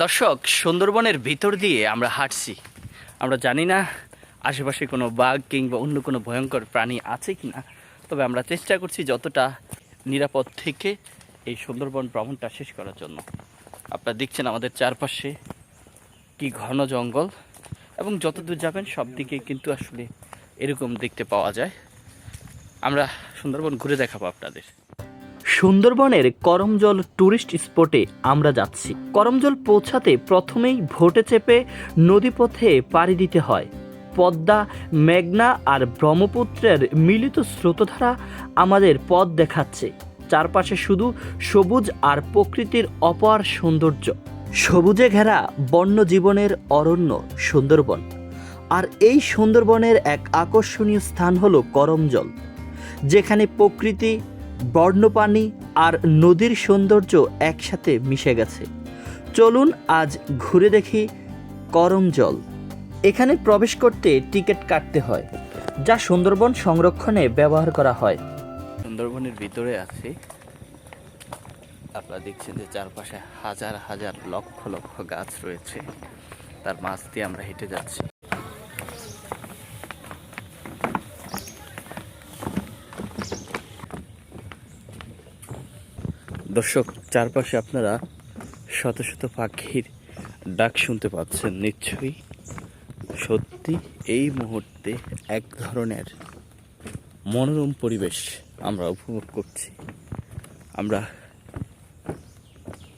দর্শক, সুন্দরবনের ভিতর দিয়ে আমরা হাঁটছি। আমরা জানি না আশেপাশে কোনো বাঘ কিংবা অন্য কোনো ভয়ঙ্কর প্রাণী আছে কি না তবে আমরা চেষ্টা করছি যতটা নিরাপদ থেকে এই সুন্দরবন ভ্রমণটা শেষ করার জন্য। আপনারা দেখছেন আমাদের চারপাশে কি ঘন জঙ্গল, এবং যতদূর যাবেন সব দিকে কিন্তু আসলে এরকম দেখতে পাওয়া যায়। আমরা সুন্দরবন ঘুরে দেখাবো আপনাদের। সুন্দরবনের করমজল ট্যুরিস্ট স্পটে আমরা যাচ্ছি। করমজল পৌঁছাতে প্রথমেই ভোটে চেপে নদীপথে পাড়ি দিতে হয়। পদ্মা, মেঘনা আর ব্রহ্মপুত্রের মিলিত স্রোতধারা আমাদের পথ দেখাচ্ছে। চারপাশে শুধু সবুজ আর প্রকৃতির অপার সৌন্দর্য। সবুজে ঘেরা বন্য জীবনের অরণ্য সুন্দরবন। আর এই সুন্দরবনের এক আকর্ষণীয় স্থান হলো করমজল। যেখানে প্রকৃতি বর্ণপানি আর নদীর সৌন্দর্য একসাথে মিশে গেছে। চলুন আজ ঘুরে দেখি করম জল এখানে প্রবেশ করতে টিকিট কাটতে হয়, যা সুন্দরবন সংরক্ষণে ব্যবহার করা হয়। সুন্দরবনের ভিতরে আছে, আপনারা দেখছেন যে চারপাশে হাজার হাজার লক্ষ লক্ষ গাছ রয়েছে। তার মাছ দিয়ে আমরা হেঁটে যাচ্ছি। দর্শক, চারপাশে আপনারা শত শত পাখির ডাক শুনতে পাচ্ছেন নিশ্চয়ই। সত্যি, এই মুহূর্তে এক ধরনের মনোরম পরিবেশ আমরা উপভোগ করছি। আমরা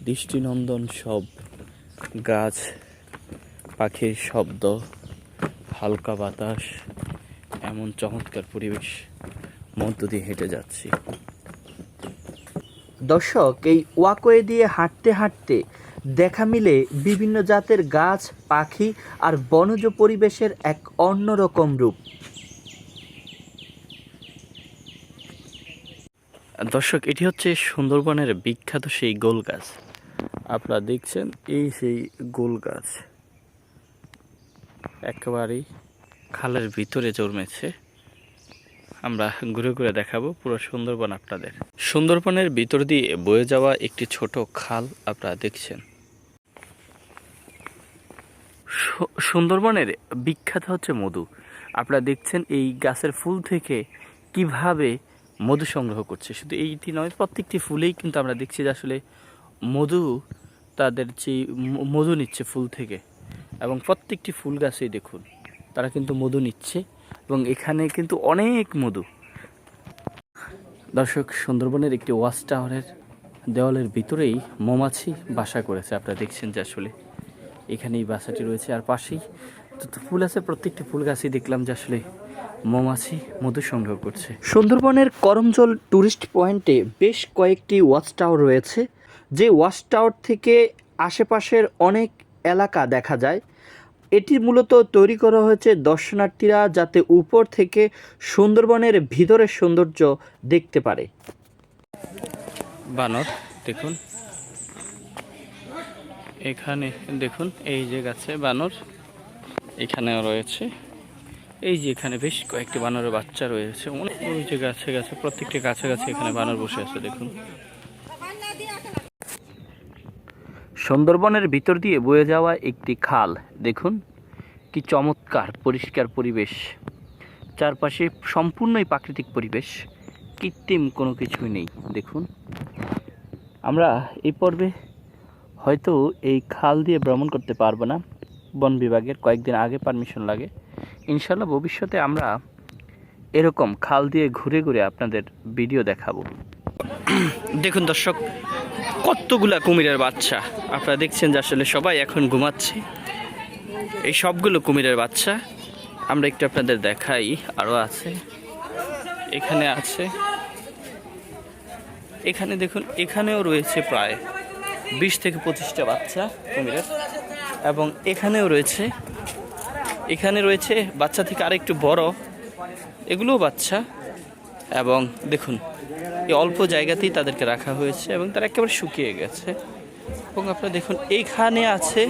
দৃষ্টিনন্দন সব গাছ, পাখির শব্দ, হালকা বাতাস, এমন চমৎকার পরিবেশ মধ্য দিয়ে হেঁটে যাচ্ছি। দর্শক, এই ওয়াকওয়ে দিয়ে হাঁটতে হাঁটতে দেখা মিলে বিভিন্ন জাতের গাছ, পাখি আর বনজ পরিবেশের এক অন্যরকম রূপ। দর্শক, এটি হচ্ছে সুন্দরবনের বিখ্যাত সেই গোল গাছ। আপনারা দেখছেন এই সেই গোল গাছ। একেবারেই খালের ভিতরে জন্মেছে। আমরা ঘুরে ঘুরে দেখাবো পুরো সুন্দরবন আপনাদের। সুন্দরবনের ভিতর দিয়ে বয়ে যাওয়া একটি ছোট খাল আপনারা দেখছেন। সুন্দরবনের বিখ্যাত হচ্ছে মধু। আপনারা দেখছেন এই গাছের ফুল থেকে কীভাবে মধু সংগ্রহ করছে। শুধু এইটি নয়, প্রত্যেকটি ফুলেই কিন্তু আমরা দেখছি যে আসলে মধু তাদের যে মধু নিচ্ছে ফুল থেকে। এবং প্রত্যেকটি ফুল গাছেই দেখুন, তারা কিন্তু মধু নিচ্ছে। এবং এখানে কিন্তু অনেক মধু। দর্শক, সুন্দরবনের একটি ওয়াচ টাওয়ারের দেওয়ালের ভিতরেই মৌমাছি বাসা করেছে। আপনারা দেখছেন যে আসলে এখানে এই বাসাটি রয়েছে। আর পাশেই ফুল আছে, প্রত্যেকটি ফুল গাছই দেখলাম যে আসলে মৌমাছি মধু সংগ্রহ করছে। সুন্দরবনের করমজল ট্যুরিস্ট পয়েন্টে বেশ কয়েকটি ওয়াচ টাওয়ার রয়েছে। যে ওয়াচ টাওয়ার থেকে আশেপাশের অনেক এলাকা দেখা যায়। এটি মূলত তৈরি করা হয়েছে দর্শনার্থীরা যাতে উপর থেকে সুন্দরবনের ভিতরের সৌন্দর্য দেখতে পারে। বানর, দেখুন। এখানে, দেখুন, এই যে গাছে বানর, এখানেও রয়েছে। এই যে এখানে বেশ কয়েকটি বানরের বাচ্চা রয়েছে। ওই যে গাছে গাছে, প্রত্যেকটি গাছে গাছে এখানে বানর বসে আছে, দেখুন। সুন্দরবনের ভিতর দিয়ে বয়ে যাওয়া একটি খাল। দেখুন, কি চমৎকার পরিষ্কার পরিবেশ। চারপাশে সম্পূর্ণই প্রাকৃতিক পরিবেশ। কৃত্রিম কোনো কিছুই নেই, দেখুন। আমরা এই পর্বে হয়তো এই খাল দিয়ে ভ্রমণ করতে পারব না। বন বিভাগের কয়েকদিন আগে পারমিশন লাগে। ইনশাল্লাহ ভবিষ্যতে আমরা এরকম খাল দিয়ে ঘুরে ঘুরে আপনাদের ভিডিও দেখাবো। দেখুন দর্শক কতগুলা কুমিরের বাচ্চা? আপনারা দেখছেন যে আসলে সবাই এখন ঘুমাচ্ছে। এই সবগুলো কুমিরের বাচ্চা আমরা একটু আপনাদের দেখাই। আরও আছে। এখানে আছে। এখানে দেখুন, এখানেও রয়েছে প্রায় বিশ থেকে পঁচিশটা বাচ্চা কুমিরের। এবং এখানেও রয়েছে, এখানে রয়েছে বাচ্চা থেকে আরেকটু বড়। এগুলোও বাচ্চা। এবং দেখুন এই অল্প জায়গাতেই তাদেরকে রাখা হয়েছে এবং তারা একেবারে শুকিয়ে গেছে। এবং আপনারা দেখুন, এইখানে আছে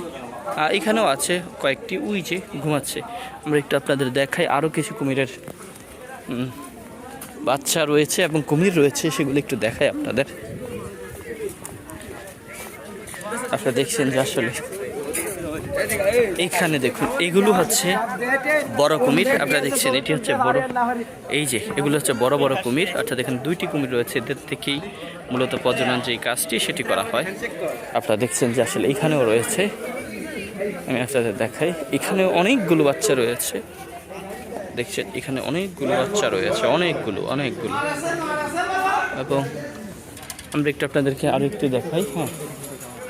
এখানেও আছে কয়েকটি উই যে ঘুমাচ্ছে। আমরা একটু আপনাদের দেখাই, আরও কিছু কুমিরের বাচ্চা রয়েছে এবং কুমির রয়েছে, সেগুলো একটু দেখাই আপনাদের। আপনারা দেখছেন যে আসলে এইখানে দেখুন, এগুলো হচ্ছে বড় কুমির, আপনারা দেখছেন, এটি হচ্ছে বড় এই যে, এগুলো হচ্ছে বড় বড় কুমির। অর্থাৎ এখানে দুইটি কুমির রয়েছে। এদের থেকেই মূলত প্রজনন যে কাজটি, সেটি করা হয়। আপনারা দেখছেন যে আসলে এখানেও রয়েছে। আমি আপনাদের দেখাই এখানে অনেকগুলো বাচ্চা রয়েছে। দেখছেন, এখানে অনেকগুলো বাচ্চা রয়েছে, অনেকগুলো অনেকগুলো। এবং আমরা একটু আপনাদেরকে আরও একটু দেখাই হ্যাঁ।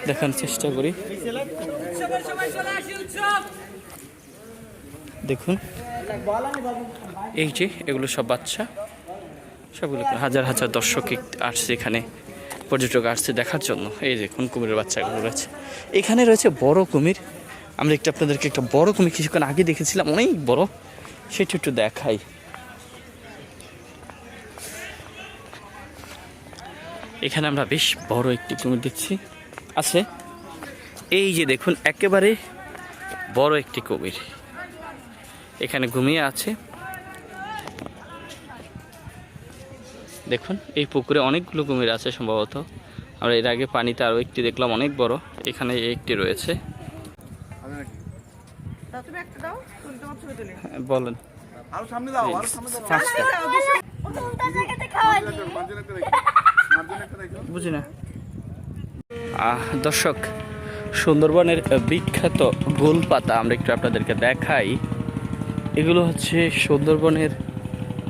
দেখানোর চেষ্টা করি। দেখুন। এই যে, এগুলো সব বাচ্চা। সবগুলো হাজার হাজার দর্শক আসছে এখানে, পর্যটক আসছে দেখার জন্য। এই দেখুন, কুমিরের বাচ্চাগুলো রয়েছে। এখানে রয়েছে বড় কুমির। আমরা একটু আপনাদেরকে একটা বড় কুমির কিছুক্ষণ আগে দেখেছিলাম, অনেক বড়। সেটা একটু দেখাই। এখানে আমরা বেশ বড় একটি কুমির দেখছি। আছে। এই যে দেখুন একেবারে বড় একটি কুমির। এখানে ঘুমিয়ে আছে। দেখুন এই পুকুরে অনেকগুলো কুমির আছে সম্ভবত। আমরা এর আগে পানিতে আরও একটি দেখলাম অনেক বড়। এখানে একটি রয়েছে। হ্যাঁ, বলেন। আরও সামনে দাও আরও সামনে দাও। পাঁচটা উল্টা জায়গাতে খাওয়ালি মার্জিন একটা রেখো মার্জিন একটা রেখো বুঝি না। দর্শক, সুন্দরবনের বিখ্যাত গোলপাতা আমরা একটু আপনাদেরকে দেখাই। এগুলো হচ্ছে সুন্দরবনের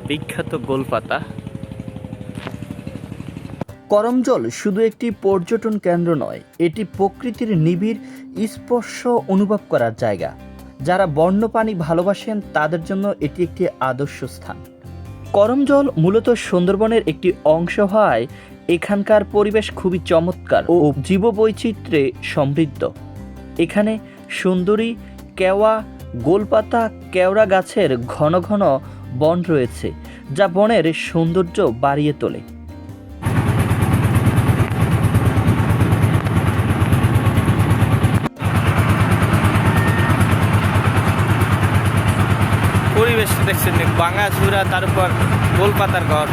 বিখ্যাত গোলপাতা করমজল শুধু একটি পর্যটন কেন্দ্র নয়, এটি প্রকৃতির নিবিড় স্পর্শ অনুভব করার জায়গা। যারা বন্যপ্রাণী ভালোবাসেন, তাদের জন্য এটি একটি আদর্শ স্থান। করমজল মূলত সুন্দরবনের একটি অংশ হওয়ায় এখানকার পরিবেশ খুবই চমৎকার ও জীববৈচিত্র্যে সমৃদ্ধ। এখানে সুন্দরী কেওয়া গোলপাতা কেওড়া গাছের ঘন ঘন বন রয়েছে, যা বনের সৌন্দর্য বাড়িয়ে তোলে। পরিবেশ দেখছেন বাঙা ঝুরা তারপর গোলপাতার ঘর।